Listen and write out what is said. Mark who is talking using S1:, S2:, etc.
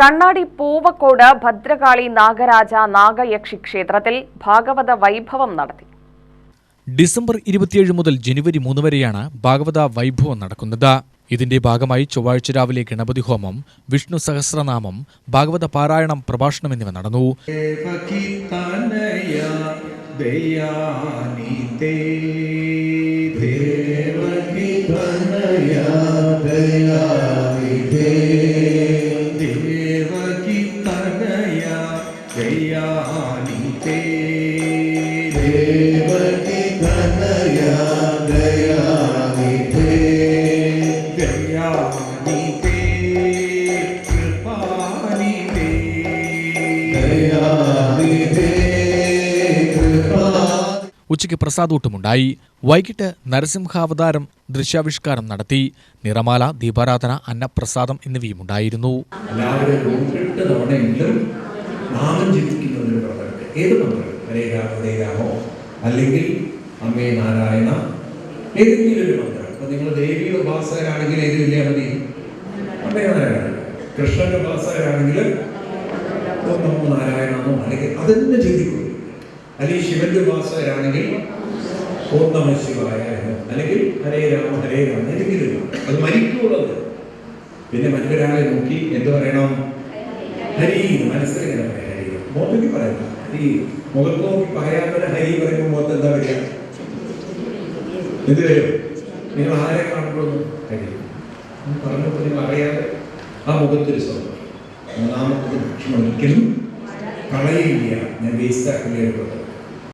S1: കണ്ണാടി പൂവക്കോട് ഭദ്രകാളി നാഗരാജ നാഗയക്ഷി ക്ഷേത്രത്തിൽ ഭാഗവത വൈഭവം നടത്തി.
S2: ഡിസംബർ ഇരുപത്തിയേഴ് മുതൽ ജനുവരി മൂന്ന് വരെയാണ് ഭാഗവത വൈഭവം നടക്കുന്നത്. ഇതിന്റെ ഭാഗമായി ചൊവ്വാഴ്ച രാവിലെ ഗണപതി ഹോമം വിഷ്ണു സഹസ്രനാമം ഭാഗവത പാരായണം പ്രഭാഷണം എന്നിവ നടന്നു.
S3: ദേവകി
S2: ഉച്ചയ്ക്ക് പ്രസാദൂട്ടുമുണ്ടായി. വൈകിട്ട് നരസിംഹാവതാരം ദൃശ്യാവിഷ്കാരം നടത്തി. നിറമാല ദീപാരാധന അന്നപ്രസാദം
S4: എന്നിവയും ഉണ്ടായിരുന്നു അല്ലെങ്കിൽ അമ്മേ നാരായണ. ഏതെങ്കിലും ഒരു മന്ത്രം. അപ്പൊ നിങ്ങൾ ദേവിയുടെ ഉപാസകരാണെങ്കിൽ ഏത് വലിയ മതി അമ്മേ നാരായണ. കൃഷ്ണന്റെ ഉപാസകരാണെങ്കിൽ ഓം നാരായണമോ അല്ലെങ്കിൽ അതെന്നെ ചിന്തിക്കും അല്ലെങ്കിൽ ശിവന്റെ ഉപാസകരാണെങ്കിൽ ഓം ശിവായ അല്ലെങ്കിൽ ഹരേ രാമ ഹരേ രാമ ഏതെങ്കിലും. അത് മരിക്കുള്ളത്. പിന്നെ മറ്റൊരാളെ നോക്കി എന്ത് പറയണം? ഹരി മനസ്സിൽ ഇങ്ങനെ പറയാം. ഹരി മുഖത്തേക്ക് പറയണ്ട ഹരി മുഖത്ത് നോക്കി പറയാത്തവരെ ഹരി പറയുമ്പോൾ മുഖത്ത് എന്താ എന്ത് വരും നിങ്ങൾ ആരെ കാണുമ്പോഴൊന്നും കഴിയും പറഞ്ഞപ്പോൾ നിങ്ങൾ അറിയാതെ ആ മുഖത്തൊരു സ്വന്തം മൂന്നാമത്തെ ഭക്ഷണം ഒരിക്കലും കളയില്ല ഞാൻ വേസ്റ്റ് ആക്കില്ല